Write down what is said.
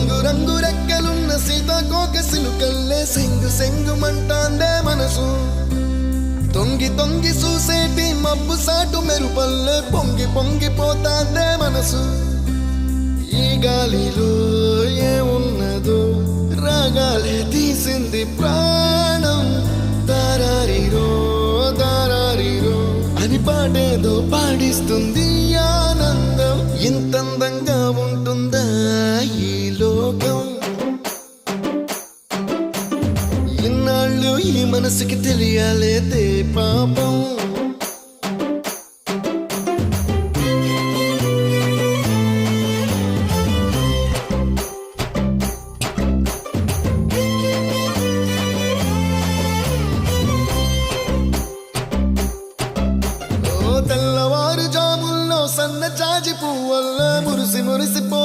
రంగు రంగు రెక్కలున్న సీతాకోక సిలుకల్లే సెంగు సెంగు మంటాందే మనసు. తొంగి తొంగి చూసేటి మబ్బు సాటు మెరుపల్లే పొంగి పొంగిపోతాందే మనసు. ఈ గాలిలో ఏమున్నదో రాగాలే తీసింది ప్రాణం. దారారిరో దారారిరో. అని పాడేదో పాడిస్తుంది ఆనందం. ఇంతందంగా ఉంటుందా ఈలో నీలో ఈ మనసుకి తెలియాలేదే పాపం. తెల్లవారు జాముల్లో సన్న చాజి పువ్వల్ల మురిసి మురిసిపో